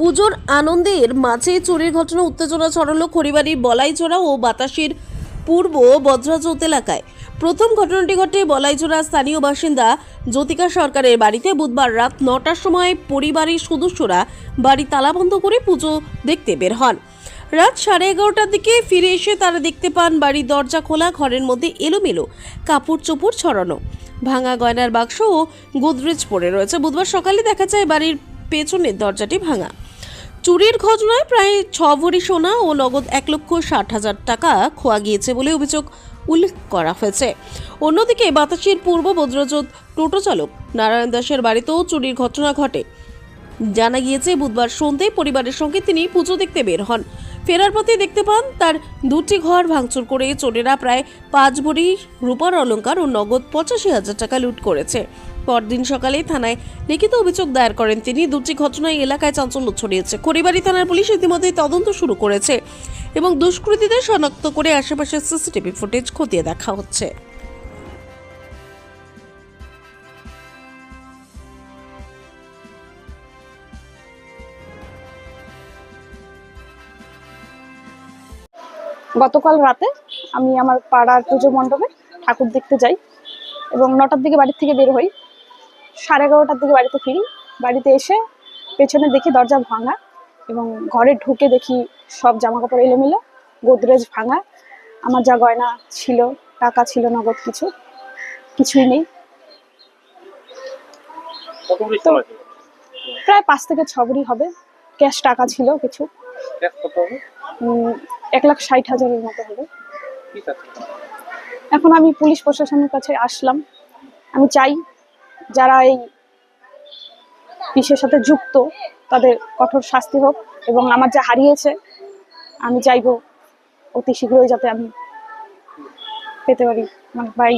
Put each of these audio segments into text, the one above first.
পুজোর আনন্দের মাঝে চুরির ঘটনা, উত্তেজনা ছড়ালো খড়িবাড়ির বলাইচোরা ও বাতাসের পূর্ব বজ্রাজোত এলাকায়। প্রথম ঘটনাটি ঘটে বলাইচোরা স্থানীয় বাসিন্দা জ্যোতিকা সরকারের বাড়িতে বুধবার রাত নটার সময় পরিবারের সদস্যরা বাড়ি তালাবন্ধ করে পুজো দেখতে বের হন। রাত সাড়ে এগারোটার দিকে ফিরে এসে তারা দেখতে পান বাড়ির দরজা খোলা, ঘরের মধ্যে এলোমেলো কাপড় চোপড় ছড়ানো। ভাঙা গয়নার বাক্স ও গোদরেজ পড়ে রয়েছে। বুধবার সকালে দেখা যায় বাড়ির পেছনের দরজাটি ভাঙা। চুরির ঘটনায় প্রায় ছ ভরি সোনা ও নগদ এক লক্ষ ষাট হাজার টাকা খোয়া গিয়েছে বলে অভিযোগ উল্লেখ করা হয়েছে। অন্যদিকে বাতাসের পূর্ব বজ্রজোত টোটো চালক নারায়ণ দাসের বাড়িতেও চুরির ঘটনা ঘটে। জানা গিয়েছে, বুধবার সন্ধ্যায় পরিবারের সঙ্গে তিনি পুজো দেখতে বের হন। ফেরার পথে দেখতে পান, তার দুটি ঘর ভাঙচুর করে চোরেরা প্রায় পাঁচ ভরি রূপার অলংকার ও নগদ পঁচাশি হাজার টাকা লুট করেছে। পরদিন সকালে থানায় লিখিত অভিযোগ দায়ের করেন তিনি। দুটি ঘটনায় এলাকায় চাঞ্চল্য ছড়িয়েছে। খড়িবাড়ি থানার পুলিশ ইতিমধ্যেই তদন্ত শুরু করেছে এবং দুষ্কৃতীদের শনাক্ত করে আশেপাশের সিসিটিভি ফুটেজ খতিয়ে দেখা হচ্ছে। গতকাল রাতে আমি আমার পাড়ার পুজো মণ্ডপে ঠাকুর দেখতে যাই এবং নটার দিকে বাড়ির থেকে বের হই। সাড়ে এগারোটার দিকে বাড়িতে ফিরি। বাড়িতে এসে পেছনে দেখি দরজা ভাঙা এবং ঘরে ঢুকে দেখি সব জামা কাপড় এলোমেলো গোদরেজ ভাঙা। আমার যা গয়না ছিল টাকা ছিল নগদ কিছু কিছুই নেই। প্রায় পাঁচ থেকে ছ ভরি হবে। ক্যাশ টাকা ছিল কিছু। এক লাখ ষাট হাজারের মতো হবে। এখন আমি পুলিশ প্রশাসনের কাছে আসলাম। আমি চাই যারা এই বিষয়ের সাথে যুক্ত তাদের কঠোর শাস্তি হোক এবং আমার যা হারিয়েছে আমি চাইব অতি শীঘ্রই যাতে আমি পেতে পারি। মানে পারে?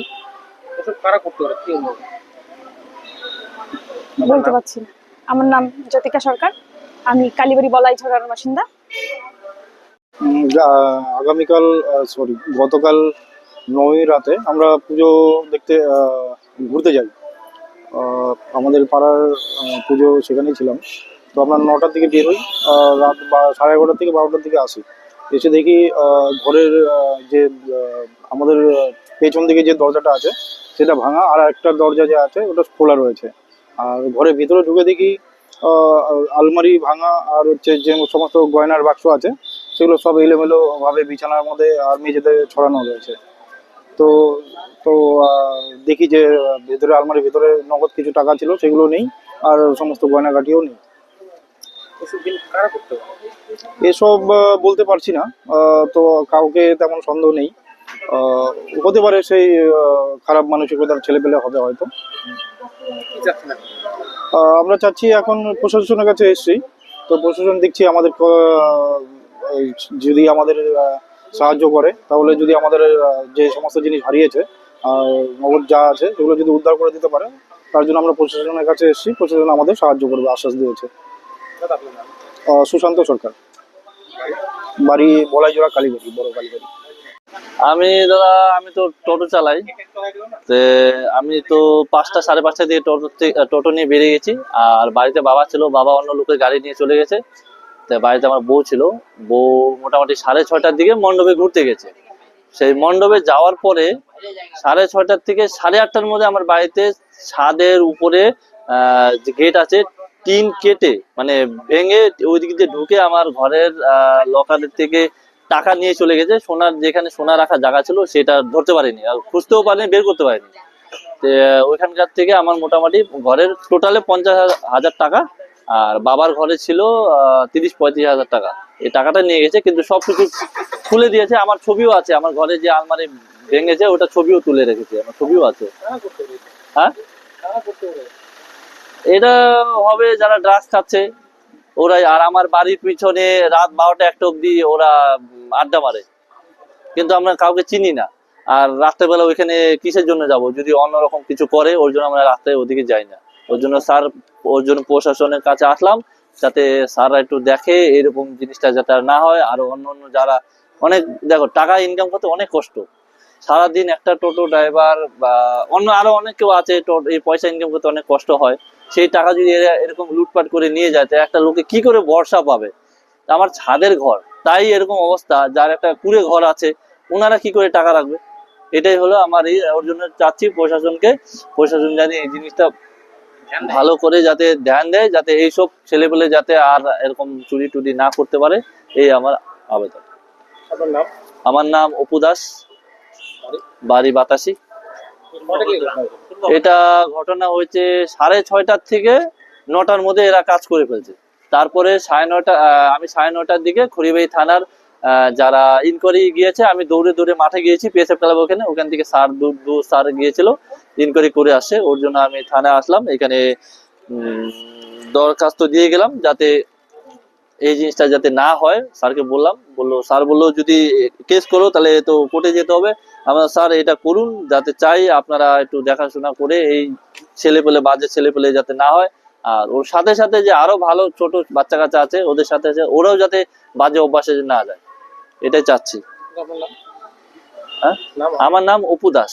বলতে পারছি না। আমার নাম জ্যোতিকা সরকার। আমি কালীবাড়ি বলাই ঝরার বাসিন্দা। আগামীকাল সরি গতকাল নয় রাতে আমরা পুজো দেখতে ঘুরতে যাই। আমাদের পাড়ার পুজো সেখানেই ছিলাম। তো আমরা নটার দিকে বের হই রাত বা- সাড়ে এগারোটার থেকে বারোটার দিকে আসি। এসে দেখি ঘরের যে আমাদের পেছন দিকে যে দরজাটা আছে, সেটা ভাঙা, আর একটা দরজা যে আছে, ওটা খোলা রয়েছে। আর ঘরের ভিতরে ঢুকে দেখি আলমারি ভাঙা, আর হচ্ছে যে সমস্ত গয়নার বাক্স আছে, সেগুলো সব এলোমেলো ভাবে বিছানার মধ্যে আর মেঝেতে ছড়ানো রয়েছে। তো তো দেখি যে ভেতরে আলমারির ভিতরে নগদ কিছু টাকা ছিল সেগুলো নেই আর সমস্ত গয়নাগাটিও নেই। এসব বলতে পারছি না। তো কাউকে তেমন সন্দেহ নেই। হতে পারে সেই খারাপ মানসিকতার ছেলেপেলে হবে হয়তো। আমরা চাচ্ছি এখন প্রশাসনের কাছে এসেছি। তো প্রশাসন দেখছি আমাদের যদি আমাদের সাহায্য করে তাহলে যদি আমাদের যে সমস্ত জিনিস হারিয়েছে আর নগদ যা আছে, সেগুলো যদি উদ্ধার করে দিতে পারে, তার জন্য আমরা প্রশাসনের কাছে এসেছি, প্রশাসন আমাদের সাহায্য করবে, আশ্বাস দিয়েছে। সুশান্ত সরকার। বাড়ি বলাইজোড়া, কালীবাড়ি, বড় কালীবাড়ি। আমি দাদা, আমি তো টোটো চালাই। আমি তো পাঁচটা, সাড়ে পাঁচটা দিয়ে টোটো টোটো নিয়ে বেরিয়ে গেছি। আর বাড়িতে বাবা ছিল, বাবা অন্য লোকের গাড়ি নিয়ে চলে গেছে। তো বাড়িতে আমার বউ ছিল। বউ মোটামুটি সাড়ে ছয়টার দিকে মণ্ডপে ঘুরতে গেছে। সেই মণ্ডপে যাওয়ার পরে সাড়ে ছয়টার থেকে সাড়ে আটটার মধ্যে আমার বাড়িতে ছাদের উপরে গেট আছে, টিন কেটে মানে ভেঙে ওই দিক দিয়ে ঢুকে আমার ঘরের লকারের থেকে টাকা নিয়ে চলে গেছে। সোনার যেখানে সোনা রাখার জায়গা ছিল সেটা ধরতে পারিনি, আর খুঁজতেও পারিনি, বের করতে পারিনি। ওইখানকার থেকে আমার মোটামুটি ঘরের টোটালে পঞ্চাশ হাজার টাকা, আর বাবার ঘরে ছিল তিরিশ, পঁয়ত্রিশ হাজার টাকা। এই টাকাটা নিয়ে গেছে, কিন্তু সবকিছু খুলে দিয়েছে, আমার ছবিও আছে, আমার ঘরে যে আলমারি ভেঙেছে ওটা ছবিও তুলে রেখেছে আমার ছবিও আছে। হ্যাঁ? এটা হবে যারা ড্রাগস খাচ্ছে ওরাই আর আমার বাড়ির পিছনে রাত বারোটা একটা অবধি ওরা আড্ডা মারে। কিন্তু আমরা কাউকে চিনি না। আর রাত্রেবেলা ওইখানে কিসের জন্য যাব? যদি অন্যরকম কিছু করে ওর জন্য আমরা রাত্রে ওদিকে যাই না। ওর জন্য স্যার ওর জন্য প্রশাসনের কাছে আসলাম যাতে স্যাররা একটু দেখে এরকম জিনিসটা যাতে আর না হয়। আর অন্য অন্য যারা অনেক দেখো টাকা ইনকাম করতে অনেক কষ্ট। সারাদিন একটা টোটো ড্রাইভার বা অন্য আরও অনেক কেউ আছে এই পয়সা ইনকাম করতে অনেক কষ্ট হয় সেই টাকা যদি এরকম লুটপাট করে নিয়ে যায় তো একটা লোকে কি করে ভরসা পাবে? আমার ছাদের ঘর তাই এরকম অবস্থা যার একটা কুড়ে ঘর আছে ওনারা কি করে টাকা রাখবে? এটাই হলো আমার এই ওর জন্য চাচ্ছি প্রশাসনকে প্রশাসন জানি এই জিনিসটা ভালো করে যাতে ধ্যান দেয় যাতে এইসব ছেলেপেলে যাতে আর এরকম চুরি টুরি না করতে পারে এই আমার আবেদন। আমার নাম অপু দাস। বাড়ি বাতাসি? এটা ঘটনা হয়েছে সাড়ে ছয়টার থেকে নটার মধ্যে এরা কাজ করে ফেলছে। তারপরে সাড়ে নটা আমি সাড়ে নটার দিকে খড়িবাই থানার যারা ইনকোয়ারি গিয়েছে, আমি দৌড়ে দৌড়ে মাঠে গিয়েছি পিএসএফ ক্লাব ওখানে। ওখান থেকে স্যার দু দু স্যার গিয়েছিল ইনকোয়ারি করে আসে। ওর জন্য আমি থানায় আসলাম। এখানে দরখাস্ত দিয়ে গেলাম যাতে এই জিনিসটা যাতে না হয় স্যারকে বললাম। বলল স্যার বলল যদি কেস করো তাহলে তো কোর্টে যেতে হবে। আমরা স্যার এটা করুন যাতে চাই আপনারা একটু দেখাশোনা করে এই ছেলে পেলে বাজে ছেলে পেলে যাতে না হয়। আর ওর সাথে সাথে যে আরও ভালো ছোট বাচ্চা কাচ্চা আছে ওদের সাথে আছে ওরাও যাতে বাজে অভ্যাসে না যায়। এটাই চাচ্ছি। হ্যাঁ? আমার নাম অপু দাস।